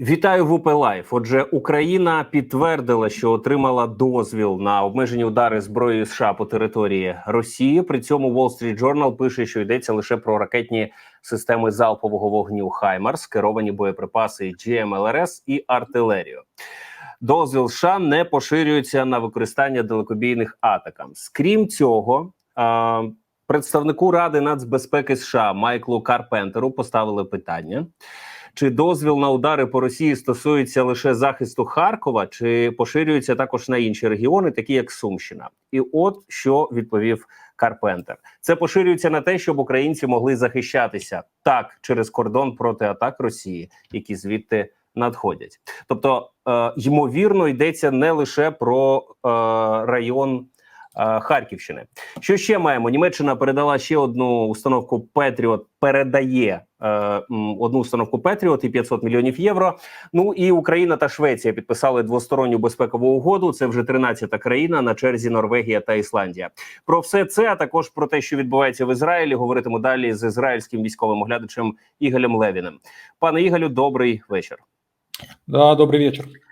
Вітаю в УП Лайф. Отже, Україна підтвердила, що отримала дозвіл на обмежені удари зброєю США по території Росії. При цьому Wall Street Journal пише, що йдеться лише про ракетні системи залпового вогню Хаймарс, керовані боєприпаси GMLRS і артилерію. Дозвіл США не поширюється на використання далекобійних атакам. Крім цього, представнику Ради нацбезпеки США Майклу Карпентеру поставили питання. Чи дозвіл на удари по Росії стосується лише захисту Харкова, чи поширюється також на інші регіони, такі як Сумщина? І от що відповів Карпентер: це поширюється на те, щоб українці могли захищатися так через кордон проти атак Росії, які звідти надходять. Тобто, е, ймовірно, йдеться не лише про е, район. Е, Харківщини, що ще маємо? Німеччина передала ще одну установку Петріот. Передає е, одну установку Петріот і 500 мільйонів євро. Ну і Україна та Швеція підписали двосторонню безпекову угоду. Це вже 13-та країна на черзі Норвегія та Ісландія. Про все це а також про те, що відбувається в Ізраїлі. Говоритиму далі з ізраїльським військовим оглядачем Ігалем Левіним. Пане Ігалю, добрий вечір. Да, добрый вечер.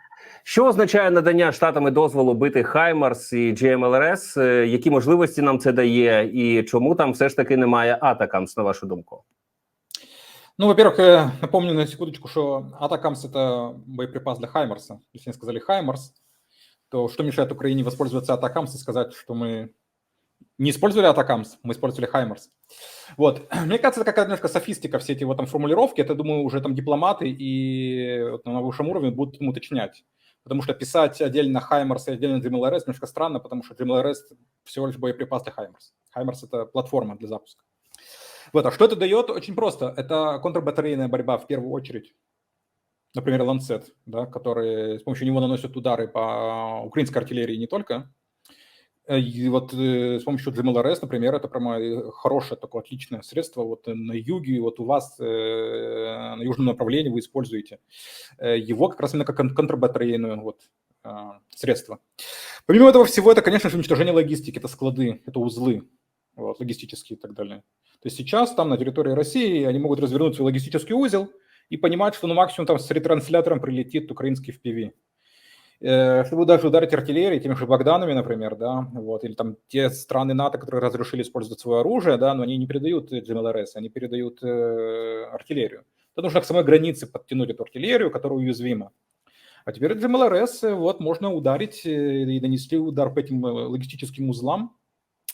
Що означає надання штатами дозволу бити Хаймарс і GMLRS? Е, Які можливості нам це дає, і чому там все ж таки немає Атакамс, на вашу думку? Ну, во-первых, э, напомню на секундочку, что Атакамс – это боеприпас для Хаймарса. Если они сказали Хаймарс, то что мешает Украине воспользоваться Атакамс и сказать, что мы не использовали Атакамс, мы использовали Хаймарс. Вот. Мне кажется, это какая-то немножко софистика, все эти вот там формулировки. Это, думаю, уже там дипломаты и вот на высшем уровне будут им уточнять. Потому что писать отдельно Хаймарс и отдельно DMLRS немножко странно, потому что DMLRS всего лишь боеприпас для Хаймарс. Хаймарс – это платформа для запуска. Вот, а что это дает? Очень просто. Это контрбатарейная борьба в первую очередь. Например, Ланцет, да, который с помощью него наносят удары по украинской артиллерии не только. Э, И вот э, с помощью GMLRS, например, это прямо э, хорошее такое отличное средство. Вот э, на юге, вот у вас э, на южном направлении вы используете э, его как раз именно как кон- вот, а, средство. Помимо этого всего, это, конечно же, уничтожение логистики, это склады, это узлы вот, логистические и так далее. То есть сейчас там на территории России они могут развернуть свой логистический узел и понимать, что ну максимум там с ретранслятором прилетит украинский FPV. Э, Чтобы даже ударить артиллерией, теми же Богданами, например, да, вот, или там те страны НАТО, которые разрешили использовать свое оружие, да, но они не передают GMLRS, они передают э, артиллерию. То нужно к самой границе подтянуть эту артиллерию, которая уязвима. А теперь GMLRS, э, вот, можно ударить э, и нанести удар по этим логистическим узлам,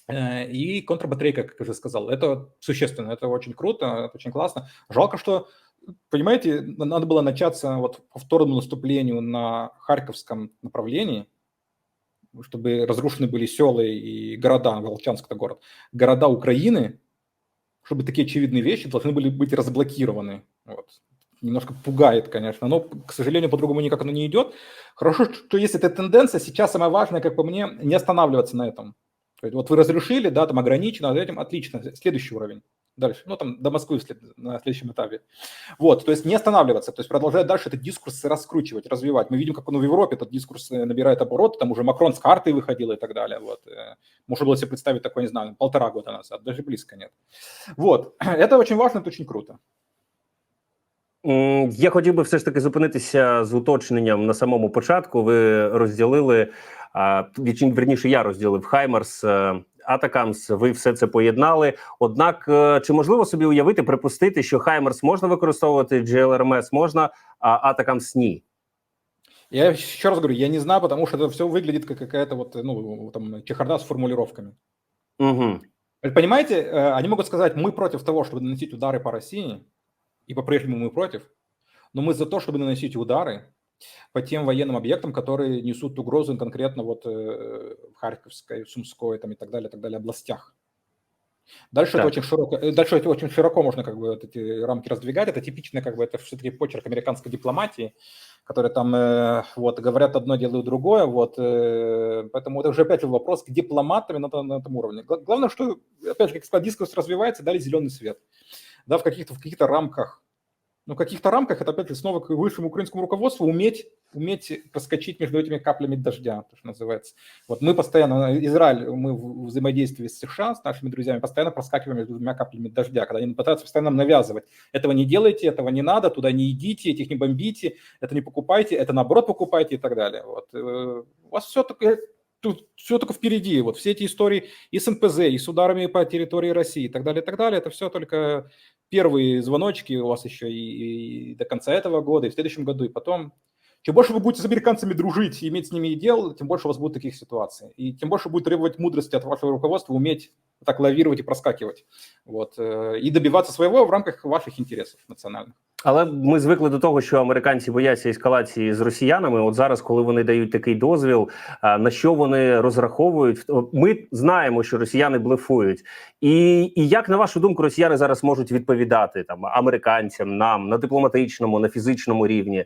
И контрбатарейка, как я уже сказал, это существенно, это очень круто, это очень классно. Жалко, что, понимаете, на- надо было начаться вот по второму наступлению на Харьковском направлении, чтобы разрушены были села и города, Волчанск это город, города Украины, чтобы такие очевидные вещи должны были быть разблокированы. Вот. Немножко пугает, конечно, но, к сожалению, по-другому никак оно не идет. Хорошо, что есть эта тенденция, сейчас самое важное, как по мне, не останавливаться на этом. То есть вот вы разрешили, да, там ограничено, а этим отлично, следующий уровень Дальше, ну там до Москвы вслед- на следующем этапе. Вот, то есть не останавливаться, то есть продолжать дальше этот дискурс раскручивать, развивать. Мы видим, как он в Европе, этот дискурс э, набирает обороты, там уже Макрон с картой выходил и так далее. Вот. э, Можно было себе представить такое, не знаю, полтора года назад, даже близко нет. Вот, это очень важно, это очень круто. М, Я хотів би все ж таки зупинитися з уточненням на самому початку. Ви розділили а, відчин- верніше, я розділив Хаймарс. е, Атакамс, ви все це поєднали. Однак, е, чи можливо собі уявити, припустити, що Хаймарс можна використовувати, GLRMS можна, а Атакамс ні? Я еще раз говорю, я не знаю, потому что это все выглядит как какая-то вот, ну, там, чехарда с формулировками. Угу. Вы понимаете, э, они могут сказать, мы против того, чтобы наносить удары по России, и по-прежнему мы против, но мы за то, чтобы наносить удары по тем военным объектам, которые несут угрозу конкретно вот э, в Харьковской, Сумской там, и так далее, так далее областях. Дальше Так. это очень широко, э, дальше это очень широко можно как бы вот эти рамки раздвигать. Это типичный как бы это все-таки почерк американской дипломатии, которые там э, вот говорят одно, делают другое. Вот, э, поэтому это уже опять же вопрос к дипломатам на, на этом уровне. Гла- Главное, что опять же, как дискурс развивается, дали зеленый свет, да, в каких-то в каких-то рамках Ну, в каких-то рамках это, опять снова к высшему украинскому руководству уметь, уметь проскочить между этими каплями дождя, то, что называется. Вот мы постоянно, Израиль, мы в взаимодействии с США, с нашими друзьями, постоянно проскакиваем между двумя каплями дождя, когда они пытаются постоянно нам навязывать. Этого не делайте, этого не надо, туда не идите, этих не бомбите, это не покупайте, это наоборот покупайте и так далее. Вот. э, У вас все только тут все только впереди. Вот все эти истории и с НПЗ, и с ударами по территории России и так далее, и так далее, это все только первые звоночки у вас еще и, и до конца этого года, и в следующем году, и потом. Чем больше вы будете с американцами дружить и иметь с ними дел, тем больше у вас будет таких ситуаций. И тем больше будет требовать мудрости от вашего руководства уметь так лавировать и проскакивать. Вот. э, И добиваться своего в рамках ваших интересов национальных. Але ми звикли до того, що американці бояться ескалації з росіянами. От зараз, коли вони дають такий дозвіл, а, на що вони розраховують? Ми знаємо, що росіяни блефують, і, і як на вашу думку, росіяни зараз можуть відповідати там американцям, нам на дипломатичному, на фізичному рівні?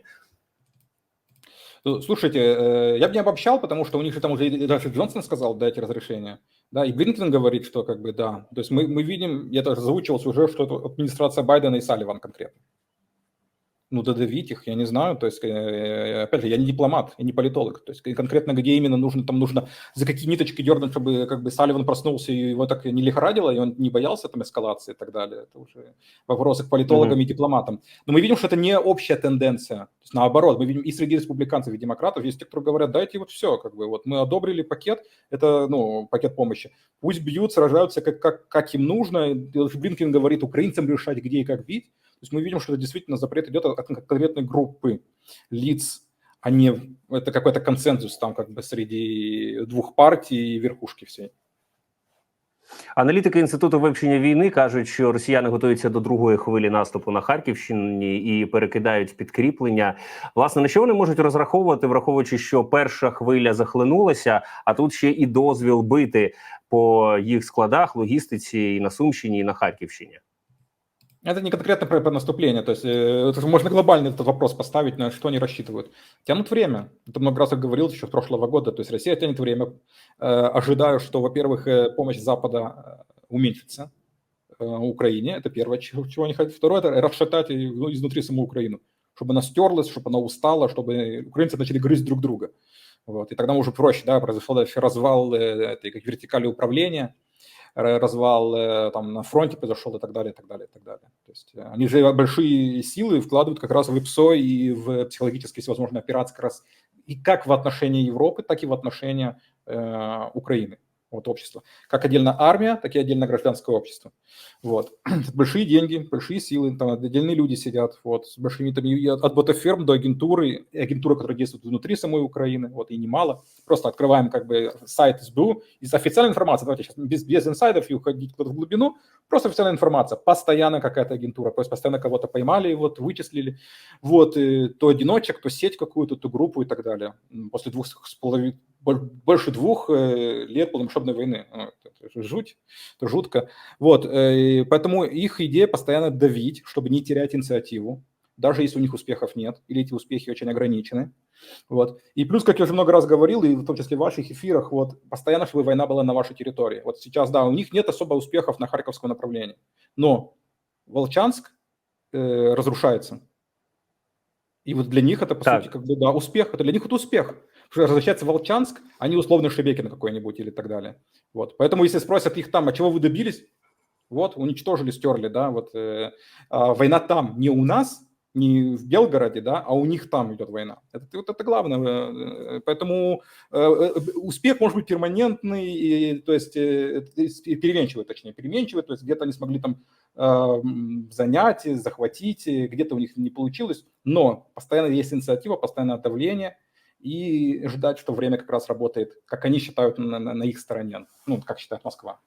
Э, Слушайте, э, я бы не обобщал, потому что у них же там уже и даже Джонсон сказал дайте разрешение. Да, и Блинкен говорит, что как бы да. То есть мы, мы видим, я тоже озвучивался уже, что это администрация Байдена и Салливан конкретно. Ну, додавить их, я не знаю. То есть, э, опять же, я не дипломат, я не политолог. То есть, конкретно где именно нужно, там нужно за какие ниточки дернуть, чтобы как бы Салливан проснулся и его так не лихорадило, и он не боялся там эскалации и так далее. Это уже вопросы к политологам Мгм. и дипломатам. Но мы видим, что это не общая тенденция. То есть, наоборот, мы видим и среди республиканцев, и демократов есть те, кто говорят, дайте вот все, как бы, вот мы одобрили пакет, это, ну, пакет помощи. Пусть бьют, сражаются, как, как, как им нужно. Блинкен говорит, украинцам решать, где и как бить. То есть мы видим, что это действительно запрет идет от кон- конкретной группы лиц, а не это какой-то консенсус там как бы среди двух партий и верхушки всей. Аналітики інституту вивчення війни кажуть, що росіяни готуються до другої хвилі наступу на Харківщині і перекидають підкріплення. Власне, на що вони можуть розраховувати, враховуючи, що перша хвиля захлинулася, а тут ще і дозвіл бити по їх складах, логістиці і на Сумщині, і на Харківщині. Это не конкретно про, про наступление, то есть э, это можно глобальный этот вопрос поставить, на что они рассчитывают. Тянут время. Это много раз я говорил еще с прошлого года. То есть Россия тянет время. Э, ожидаю, что, во-первых, э, помощь Запада э, уменьшится э, Украине. Это первое, чего, чего они хотят. Второе, это расшатать ну, изнутри саму Украину. Чтобы она стерлась, чтобы она устала, чтобы украинцы начали грызть друг друга. Вот. И тогда уже проще, да, произошел развал э, этой как вертикали управления, развал э, там на фронте произошел и так далее, и так далее, и так далее. То есть э, они же большие силы вкладывают как раз в ИПСО и в психологические всевозможные операции как раз и как в отношении Европы, так и в отношении э, Украины, вот общества. Как отдельно армия, так и отдельно гражданское общество. Вот. Большие деньги, большие силы, там отдельные люди сидят, вот, с большими, там, от от ботаферм до агентуры, и агентуры, которые действуют внутри самой Украины, вот, и немало. Просто открываем как бы сайт СБУ, из официальной информации, давайте сейчас без, без инсайдов и уходить куда-то в глубину, просто официальная информация, постоянно какая-то агентура, то есть постоянно кого-то поймали, вот, вычислили, вот, и то одиночек, то сеть какую-то, то группу и так далее. После двух с половиной, больше двух э, лет полномасштабной войны. Ну, Это жуть, это жутко. Вот, э, поэтому их идея постоянно давить, чтобы не терять инициативу, даже если у них успехов нет, или эти успехи очень ограничены. Вот. И плюс, как я уже много раз говорил, и в том числе в ваших эфирах, вот, постоянно, чтобы война была на вашей территории. Вот сейчас, да, у них нет особо успехов на Харьковском направлении, но Волчанск э, разрушается. И вот для них это, по Так. сути, как бы, да, успех. Это для них это успех. Возвращается Волчанск, а не условно Шебекин какой-нибудь или так далее. Вот. Поэтому, если спросят их там, а чего вы добились? Вот, уничтожили, стерли, да, вот. э, а война там, не у нас, не в Белгороде, да, а у них там идет война. Это, вот это главное. э, Поэтому э, э, успех может быть перманентный, и, то есть э, переменчивый, точнее, переменчивый, то есть где-то они смогли там э, занять, захватить, э, где-то у них не получилось, но постоянно есть инициатива, постоянное давление, и ждать, что время как раз работает, как они считают на, на- на их стороне, ну, как считает Москва.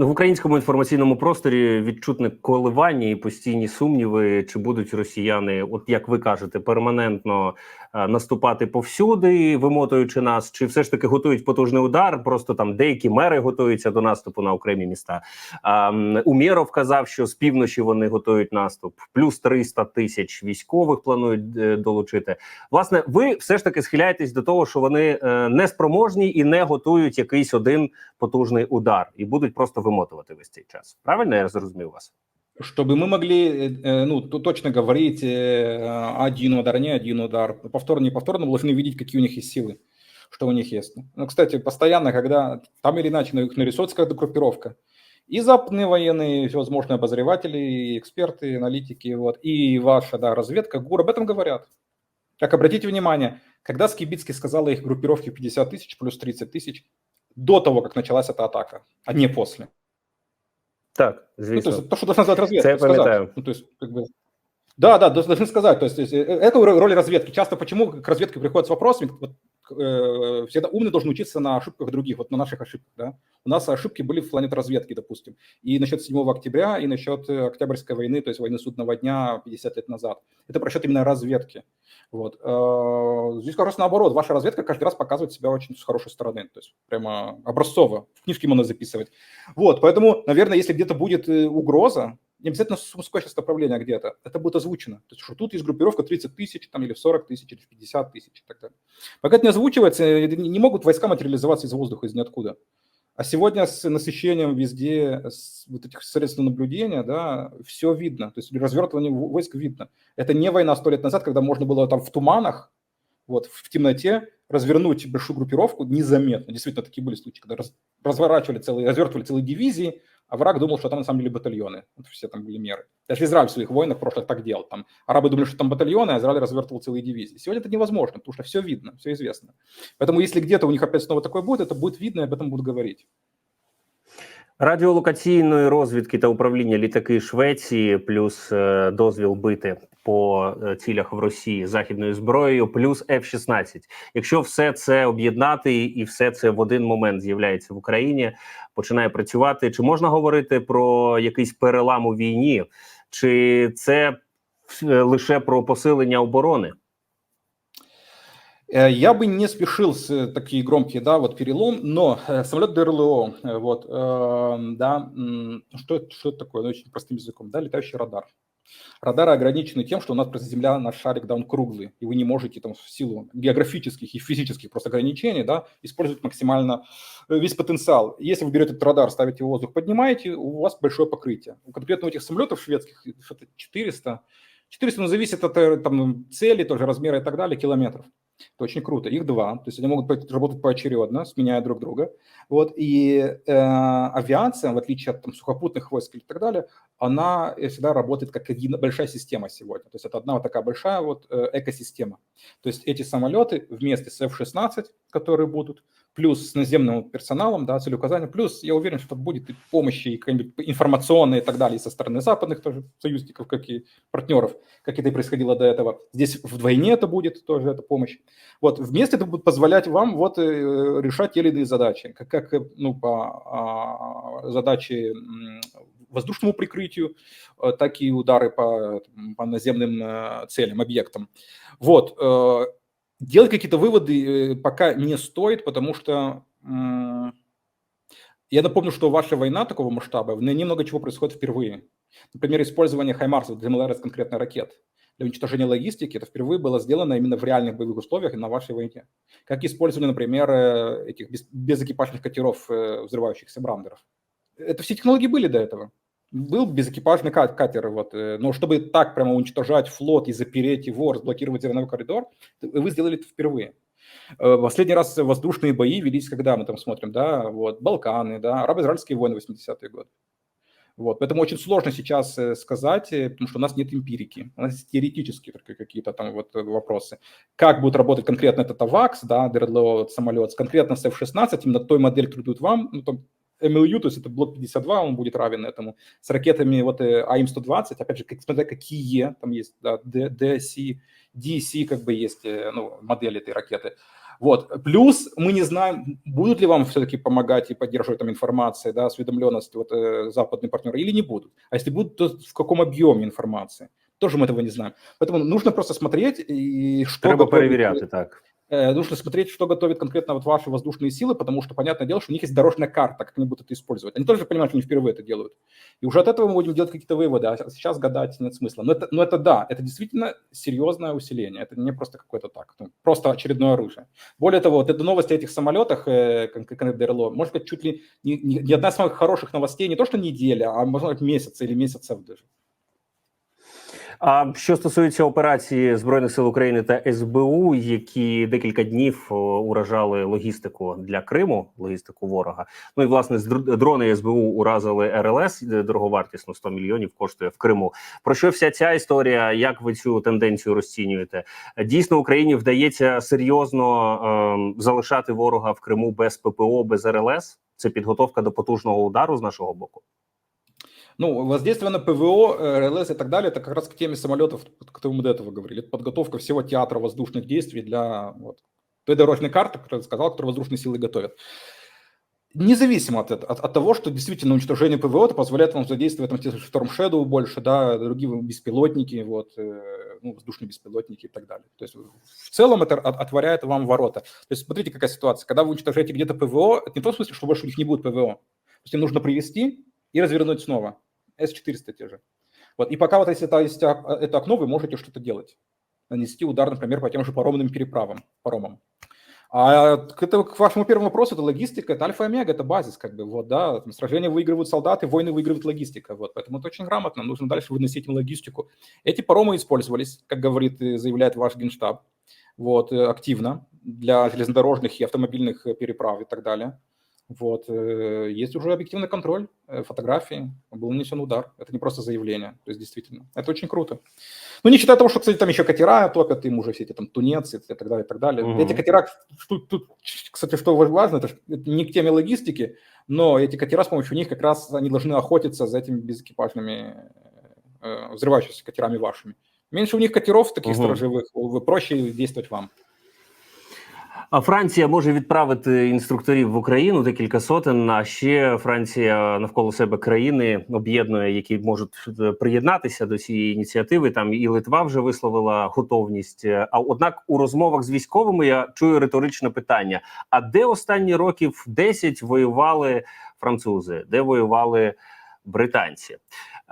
Ну, в українському інформаційному просторі відчутне коливання і постійні сумніви, чи будуть росіяни, от як ви кажете, перманентно е, наступати повсюди, вимотуючи нас, чи все ж таки готують потужний удар? Просто там деякі мери готуються до наступу на окремі міста. А, Умєров казав, що з півночі вони готують наступ, плюс 300 тисяч військових планують е, долучити. Власне, ви все ж таки схиляєтесь до того, що вони е, неспроможні і не готують якийсь один потужний удар і будуть просто вимотувати весь цей час. Правильно я зрозумів вас? чтобы мы могли ну, точно говорить один удар, не один удар, повторно, не повторно, мы должны видеть, какие у них есть силы, что у них есть. Ну, кстати, постоянно, когда там или иначе их нарисуется как группировка, и западные военные, всевозможные обозреватели, эксперты, аналитики, вот, и ваша да, разведка, ГУР об этом говорят. Так, обратите внимание, когда Скибицкий сказал их группировке 50 тысяч плюс 30 тысяч, до того, как началась эта атака, а не после. Так, звісно. Ну, то, есть, то, что должна сделать разведка. Це я пам'ятаю. Ну, то есть, как бы, да, да, должны сказать. То есть, это роль разведки. Часто почему к разведке приходят с вопросами, вот, э, всегда умный должен учиться на ошибках других, вот на наших ошибках, да. У нас ошибки были в плане разведки, допустим, и насчет 7 октября, и насчет Октябрьской войны, то есть войны судного дня 50 лет назад. Это просчет именно разведки. Вот. Э, здесь как раз наоборот, ваша разведка каждый раз показывает себя очень с хорошей стороны, то есть прямо образцово, в книжке можно записывать. Вот, поэтому, наверное, если где-то будет э, угроза, не обязательно сейчас направление где-то, это будет озвучено. То есть, что тут есть группировка 30 тысяч, там, или 40 тысяч, или 50 тысяч и так далее. Пока это не озвучивается, э, не могут войска материализоваться из воздуха, из ниоткуда. А сегодня с насыщением везде с вот этих средств наблюдения, да, все видно, то есть развертывание войск видно. Это не война сто лет назад, когда можно было там в туманах, вот, в темноте развернуть большую группировку незаметно. Действительно, такие были случаи, когда раз, разворачивали целые, развертывали целые дивизии, а враг думал, что там на самом деле батальоны. Вот все там были меры. Даже Израиль в своих войнах прошлых так делал. Там арабы думали, что там батальоны, а Израиль развертывал целые дивизии. Сегодня это невозможно, потому что все видно, все известно. Поэтому если где-то у них опять снова такое будет, это будет видно, и об этом будут говорить. Радіолокаційної розвідки та управління літаки Швеції, плюс е, дозвіл бити по е, цілях в Росії західною зброєю, плюс F-16. Якщо все це об'єднати і все це в один момент з'являється в Україні, починає працювати. Чи можна говорити про якийсь перелам у війні, чи це е, лише про посилення оборони? Э, я бы не спешил с э, такие громкие, да, вот перелом, но э, самолет ДРЛО, вот, э, да, что, что это такое, ну, очень простым языком, да, летающий радар. Радары ограничены тем, что у нас просто Земля, наш шарик, да, он круглый, и вы не можете там в силу географических и физических просто ограничений, да, использовать максимально весь потенциал. Если вы берете этот радар, ставите в воздух, поднимаете, у вас большое покрытие. У конкретно этих самолетов шведских что-то 400, 400, но зависит от там, цели, тоже размера и так далее, километров. Это очень круто. Их два, то есть они могут работать поочередно, сменяя друг друга. Вот, и э, авиация, в отличие от там, сухопутных войск и так далее, она всегда работает как один, большая система сегодня. То есть это одна вот такая большая вот э, экосистема. То есть эти самолеты вместе с F-16, которые будут, плюс с наземным персоналом, да, целеуказания, плюс я уверен, что будет и помощи, и информационные и так далее, со стороны западных тоже союзников, как и партнеров, как это и происходило до этого. Здесь вдвойне это будет тоже эта помощь. Вот, вместе это будет позволять вам вот э, решать те или иные задачи, как, как ну, по а, задаче воздушному прикрытию, э, так и удары по, по наземным э, целям, объектам. Вот, Делать какие-то выводы э, пока не стоит, потому что я напомню, что ваша война такого масштаба, в ней много чего происходит впервые. Например, использование хаймарсов для МЛРС конкретно ракет для уничтожения логистики, это впервые было сделано именно в реальных боевых условиях на вашей войне. Как использование, например, э, этих безэкипажных катеров, э, взрывающихся брандеров. Это все технологии были до этого был безэкипажный катер, вот, э, но чтобы так прямо уничтожать флот и запереть его, разблокировать зерновой коридор, вы сделали это впервые. Э, последний раз воздушные бои велись, когда мы там смотрим, да, вот, Балканы, да, арабо-израильские войны 80-е годы. Вот, поэтому очень сложно сейчас э, сказать, потому что у нас нет эмпирики, у нас теоретические только какие-то там вот вопросы. Как будет работать конкретно этот АВАКС, да, ДРЛО самолет, конкретно с F-16, именно той модель, которую дают вам, ну, там, MLU, то есть это блок 52, он будет равен этому. С ракетами вот э, АИМ-120, опять же, как, смотря какие, там есть да, DSC, DC, как бы есть э, ну, модель этой ракеты. Вот. Плюс мы не знаем, будут ли вам все-таки помогать и поддерживать там информации, да, осведомленность вот, э, западные партнеры или не будут. А если будут, то в каком объеме информации? Тоже мы этого не знаем. Поэтому нужно просто смотреть и что... Треба проверять, так. Э, нужно смотреть, что готовят конкретно вот ваши воздушные силы, потому что, понятное дело, что у них есть дорожная карта, как они будут это использовать. Они тоже понимают, что они впервые это делают. И уже от этого мы будем делать какие-то выводы, а сейчас гадать нет смысла. Но это, но это да, это действительно серьезное усиление. Это не просто какое-то так, ну, просто очередное оружие. Более того, вот эта новость о этих самолетах, э, как ДРЛО, может быть, чуть ли не, не, не одна из самых хороших новостей, не то что неделя, а, можно сказать, месяца или месяцев даже. А що стосується операції збройних сил України та СБУ, які декілька днів уражали логістику для Криму, логістику ворога. Ну і власне дрони СБУ уразили РЛС дороговартісно 100 мільйонів коштує в Криму. Про що вся ця історія? Як ви цю тенденцію розцінюєте? Дійсно, Україні вдається серйозно е, залишати ворога в Криму без ППО, без РЛС. Це підготовка до потужного удару з нашого боку. Ну, воздействие на ПВО, РЛС и так далее, это как раз к теме самолетов, о которой мы до этого говорили. Это подготовка всего театра воздушных действий для вот, той дорожной карты, которую я сказал, которую воздушные силы готовят. Независимо от, от, от того, что действительно уничтожение ПВО это позволяет вам задействовать там, Storm Shadow больше, да, другие беспилотники, вот, э, ну, воздушные беспилотники и так далее. То есть в целом это от, отворяет вам ворота. То есть смотрите, какая ситуация. Когда вы уничтожаете где-то ПВО, это не в том смысле, что больше у них не будет ПВО. То есть им нужно привести и развернуть снова. S400 те же. Вот. И пока вот если это, есть это окно, вы можете что-то делать. Нанести удар, например, по тем же паромным переправам, паромам. А к, это, к вашему первому вопросу, это логистика, это альфа-омега, это базис, как бы, вот, да, там, сражения выигрывают солдаты, войны выигрывает логистика, вот, поэтому это очень грамотно, нужно дальше выносить им логистику. Эти паромы использовались, как говорит и заявляет ваш генштаб, вот, э, активно для железнодорожных и автомобильных переправ и так далее. Вот. Э, есть уже объективный контроль, э, фотографии, был нанесен удар. Это не просто заявление. То есть, действительно, это очень круто. Ну, не считая того, что, кстати, там еще катера топят, им уже все эти там тунецы и так далее, и так далее. Угу. Эти катера, тут, тут, кстати, что важно, это, это не к теме логистики, но эти катера, с помощью них как раз они должны охотиться за этими безэкипажными э, взрывающимися катерами вашими. Меньше у них катеров таких угу. сторожевых, проще действовать вам. А Франція може відправити інструкторів в Україну декілька сотень. А ще Франція навколо себе країни об'єднує, які можуть е, приєднатися до цієї ініціативи. Там і Литва вже висловила готовність. А однак у розмовах з військовими я чую риторичне питання: а де останні років 10 воювали французи, де воювали британці?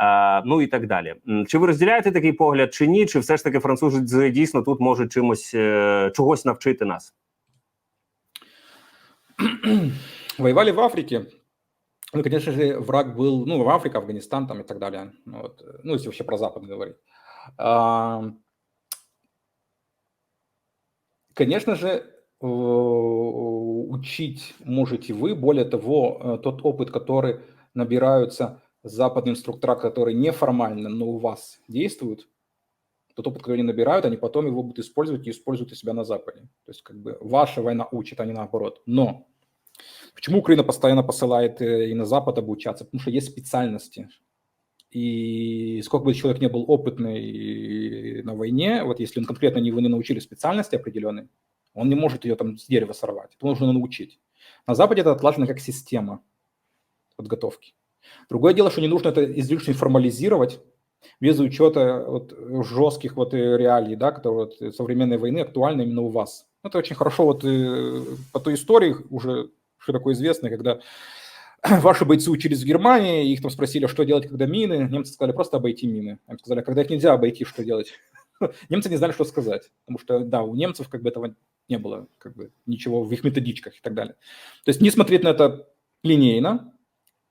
Uh, ну і так далі. Чи ви розділяєте такий погляд, чи ні? Чи все ж таки французи дійсно тут можуть чимось uh, чогось навчити нас? Воевали в Африке. Ну, конечно же, враг был, ну, в Африке, Афганистан там и так далее. Ну, вот. ну если вообще про Запад говорить. А, конечно же, учить можете вы. Более того, э, тот опыт, который набираются западные инструктора, которые неформально, но у вас действуют, тот опыт, который они набирают, они потом его будут использовать и используют у себя на Западе. То есть как бы ваша война учит, а не наоборот. Но почему Украина постоянно посылает э, и на Запад обучаться? Потому что есть специальности. И сколько бы человек не был опытный на войне, вот если он конкретно его не научили специальности определенной, он не может ее там с дерева сорвать. Это нужно научить. На Западе это отлажено как система подготовки. Другое дело, что не нужно это излишне формализировать, без учета вот жестких вот реалий, да, которые вот современной войны актуальны именно у вас. Это очень хорошо вот э, по той истории уже широко известной, когда ваши бойцы учились в Германии, их там спросили, что делать, когда мины. Немцы сказали, просто обойти мины. Им сказали, когда их нельзя обойти, что делать? Немцы не знали, что сказать, потому что, да, у немцев как бы этого не было, как бы ничего в их методичках и так далее. То есть не смотреть на это линейно,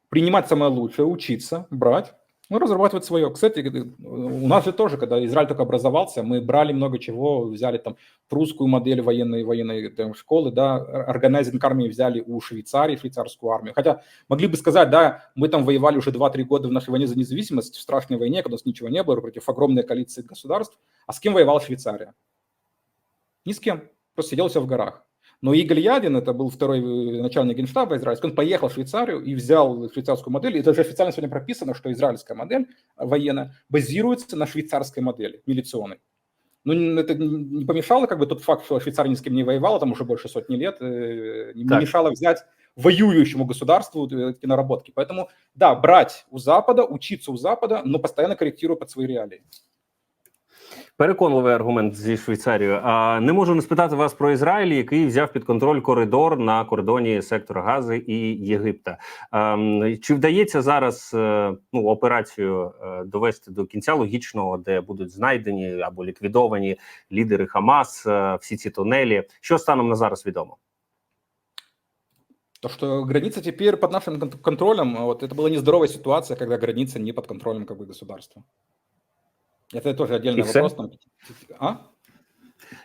принимать самое лучшее, учиться, брать, ну, разрабатывать свое. Кстати, у нас же тоже, когда Израиль только образовался, мы брали много чего, взяли там прусскую модель военной, военной там, школы, да, органайзинг армии взяли у Швейцарии, швейцарскую армию. Хотя могли бы сказать, да, мы там воевали уже 2-3 года в нашей войне за независимость, в страшной войне, когда у нас ничего не было, против огромной коалиции государств. А с кем воевала Швейцария? Ни с кем. Просто сидел все в горах. Но Игорь Ядин, это был второй э, начальник генштаба израильского, он поехал в Швейцарию и взял швейцарскую модель. И это же официально сегодня прописано, что израильская модель военная базируется на швейцарской модели, милиционной. Ну, это не помешало, как бы тот факт, что Швейцария ни с кем не воевала, там уже больше сотни лет, э, не так. мешало взять воюющему государству э, эти наработки. Поэтому, да, брать у Запада, учиться у Запада, но постоянно корректируя под свои реалии. Переконливий аргумент зі Швейцарією. А не можу не спитати вас про Ізраїль, який взяв під контроль коридор на кордоні сектора Гази і Єгипта. Ем, Чи вдається зараз е, ну операцію е, довести до кінця логічного, де будуть знайдені або ліквідовані лідери Хамас, е, всі ці тунелі? Що станом на зараз відомо? То, что граница теперь под нашим кон- контролем, вот это была нездоровая ситуация, когда граница не под контролем как бы государства. Это тоже отдельный И всё? вопрос. Там, а?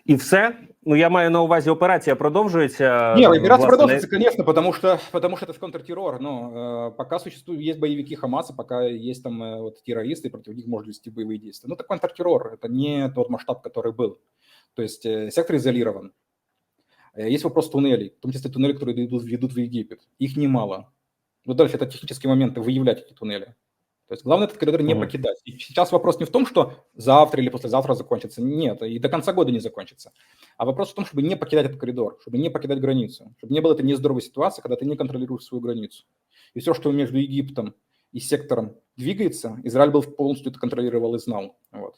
І все. Ну я маю на увазі, операція продовжується. Не, операция Власне, продолжится, конечно, потому что, потому что это же контртеррор. Но э, пока существуют, есть боевики Хамаса, пока есть там э, вот террористы, и против них можно вести боевые действия. Ну, это контртеррор, это не тот масштаб, который был. То есть э, сектор изолирован. Э, Есть вопрос туннелей, в том числе туннели, которые ведут, ведут в Египет. Их немало. Вот дальше это технические моменты, выявлять эти туннели. То есть главное этот коридор не Мгм. покидать. И сейчас вопрос не в том, что завтра или послезавтра закончится. Нет, и до конца года не закончится. А вопрос в том, чтобы не покидать этот коридор, чтобы не покидать границу, чтобы не было этой нездоровой ситуации, когда ты не контролируешь свою границу. И все, что между Египтом и сектором двигается, Израиль был полностью это контролировал и знал. Вот.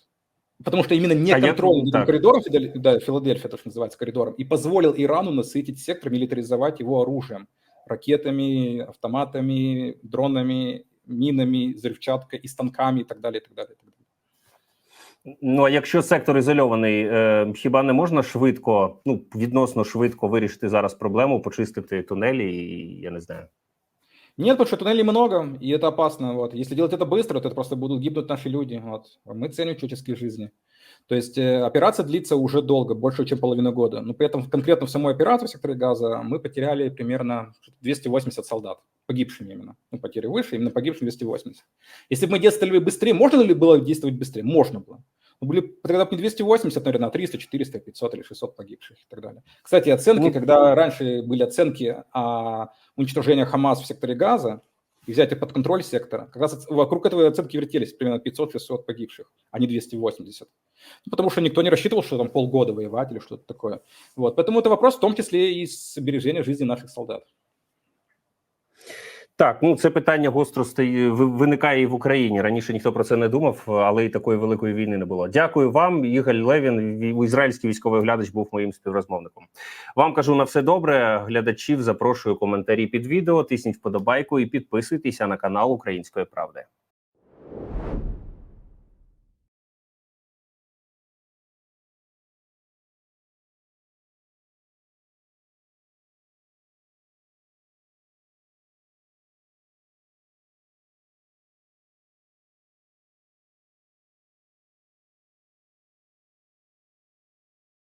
Потому что именно не А я- контроль этим так. коридором, да, Филадельфия, то, что называется коридором, и позволил Ирану насытить сектор, милитаризовать его оружием, ракетами, автоматами, дронами, минами, взрывчаткой и станками и так далее, и так далее. И так далее. Ну а якщо сектор ізольований, е, хіба не можна швидко, ну відносно швидко вирішити зараз проблему, почистити тунелі? І я не знаю. Нет, потому что туннелей много, и это опасно. Вот. Если делать это быстро, то это просто будут гибнуть наши люди. Вот. А Мы ценим человеческие жизни. То есть э, операция длится уже долго, больше, чем половину года. Но при этом конкретно в самой операции в секторе газа мы потеряли примерно 280 солдат, Погибшими именно. Ну, потери выше, именно погибшим 280. Если бы мы действовали быстрее, можно ли было действовать быстрее? Можно было. Но были тогда не 280, наверное, а 300, 400, 500 или 600 погибших и так далее. Кстати, оценки, Ну, когда раньше были оценки о уничтожении Хамас в секторе газа, и взять под контроль сектора, как раз вокруг этого оценки вертелись примерно 500-600 погибших, а не 280. Ну, потому что никто не рассчитывал, что там полгода воевать или что-то такое. Вот. Поэтому это вопрос в том числе и сбережения жизни наших солдат. Так, ну це питання гостро стає виникає і в Україні. Раніше ніхто про це не думав, але і такої великої війни не було. Дякую вам. Ігор Левін, ізраїльський військовий оглядач, був моїм співрозмовником. Вам кажу на все добре. Глядачів запрошую коментарі під відео. Тисніть вподобайку і підписуйтеся на канал Української правди.